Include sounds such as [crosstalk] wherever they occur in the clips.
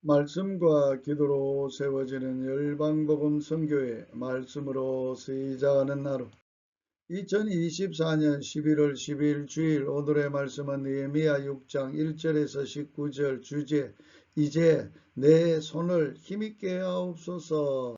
말씀과 기도로 세워지는 열방복음 선교회 말씀으로 시작하는 하루 2024년 11월 12일 주일 오늘의 말씀은 느헤미야 6장 1절에서 19절 주제 이제 내 손을 힘있게 하옵소서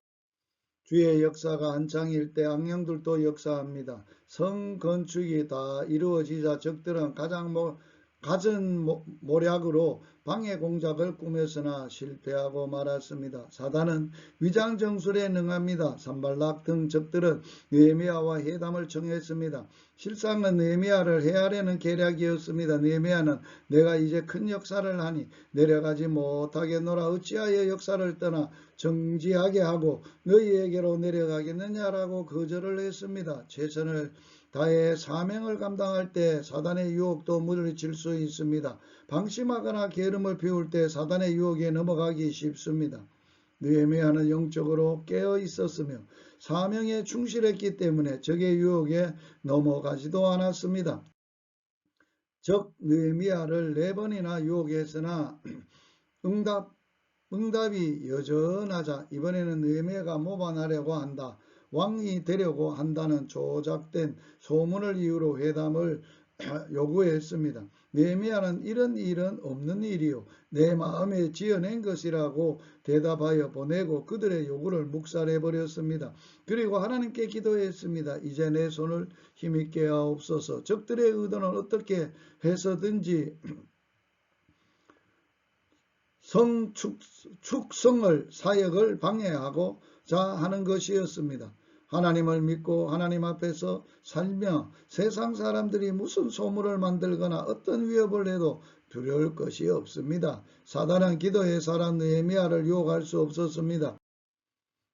주의 역사가 한창일 때 악령들도 역사합니다. 성 건축이 다 이루어지자 적들은 가장 뭐 갖은 모략으로 방해 공작을 꾸몄으나 실패하고 말았습니다. 사단은 위장 정술에 능합니다. 산발락 등 적들은 느헤미야와 회담을 청했습니다. 실상은 느헤미야를 해하려는 계략이었습니다. 느헤미야는 내가 이제 큰 역사를 하니 내려가지 못하겠노라 어찌하여 역사를 떠나 정지하게 하고 너희에게로 내려가겠느냐라고 거절을 했습니다. 최선을 다의 사명을 감당할 때 사단의 유혹도 물리칠 수 있습니다. 방심하거나 게으름을 피울 때 사단의 유혹에 넘어가기 쉽습니다. 느헤미야는 영적으로 깨어 있었으며 사명에 충실했기 때문에 적의 유혹에 넘어가지도 않았습니다. 적 느헤미야를 네 번이나 유혹했으나 [clears throat] 응답 응답이 여전하자 이번에는 느헤미야가 모반하려고 한다. 왕이 되려고 한다는 조작된 소문을 이유로 회담을 [clears throat] 요구했습니다. 네미야는 이런 일은 없는 일이요 내 마음에 지어낸 것이라고 대답하여 보내고 그들의 요구를 묵살해 버렸습니다. 그리고 하나님께 기도했습니다. 이제 내 손을 힘있게 하옵소서. 적들의 의도는 어떻게 해서든지 성 축, 성을 사역을 방해하고 자 하는 것이었습니다. 하나님을 믿고 하나님 앞에서 살며 세상 사람들이 무슨 소문을 만들거나 어떤 위협을 해도 두려울 것이 없습니다. 사단은 기도의 사람 느헤미야를 유혹할 수 없었습니다.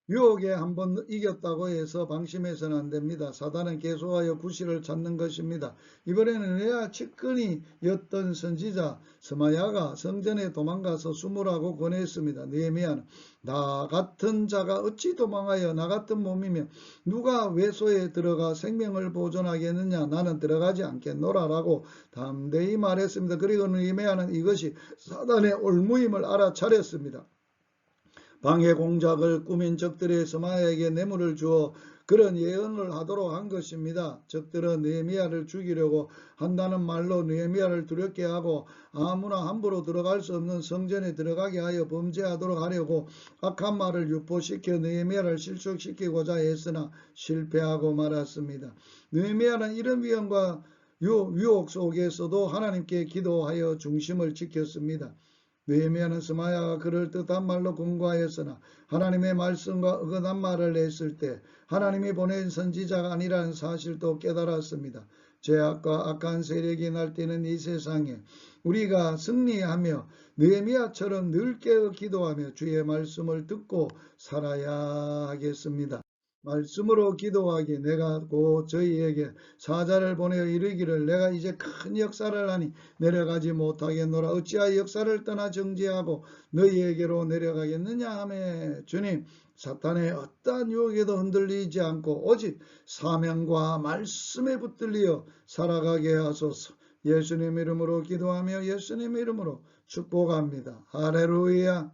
유혹에 한번 이겼다고 해서 방심해서는 안 됩니다. 사단은 계속하여 구실을 찾는 것입니다. 이번에는 레아 측근이였던 선지자 스마야가 성전에 도망가서 숨으라고 권했습니다. 느헤미야는 나 같은 자가 어찌 도망하여 나 같은 몸이며 누가 외소에 들어가 생명을 보존하겠느냐 나는 들어가지 않겠노라라고 담대히 말했습니다. 그리고 느헤미야는 이것이 사단의 올무임을 알아차렸습니다. 방해 공작을 꾸민 적들의 스마야에게 뇌물을 주어 그런 예언을 하도록 한 것입니다. 적들은 느헤미야를 죽이려고 한다는 말로 느헤미야를 두렵게 하고 아무나 함부로 들어갈 수 없는 성전에 들어가게 하여 범죄하도록 하려고 악한 말을 유포시켜 느헤미야를 실족시키고자 했으나 실패하고 말았습니다. 느헤미야는 이런 위험과 유혹 속에서도 하나님께 기도하여 중심을 지켰습니다. 느헤미야는 스마야가 그를 뜻한 말로 공고하였으나 하나님의 말씀과 어긋난 말을 했을 때 하나님이 보낸 선지자가 아니라는 사실도 깨달았습니다. 죄악과 악한 세력이 날뛰는 이 세상에 우리가 승리하며 느헤미야처럼 늘 깨어 기도하며 주의 말씀을 듣고 살아야 하겠습니다. 말씀으로 기도하기 내가 곧 저희에게 사자를 보내어 이르기를 내가 이제 큰 역사를 하니 내려가지 못하겠노라. 어찌하여 역사를 떠나 정지하고 너희에게로 내려가겠느냐 하매 주님. 사탄의 어떠한 유혹에도 흔들리지 않고 오직 사명과 말씀에 붙들리어 살아가게 하소서. 예수님 이름으로 기도하며 예수님 이름으로 축복합니다. 할렐루야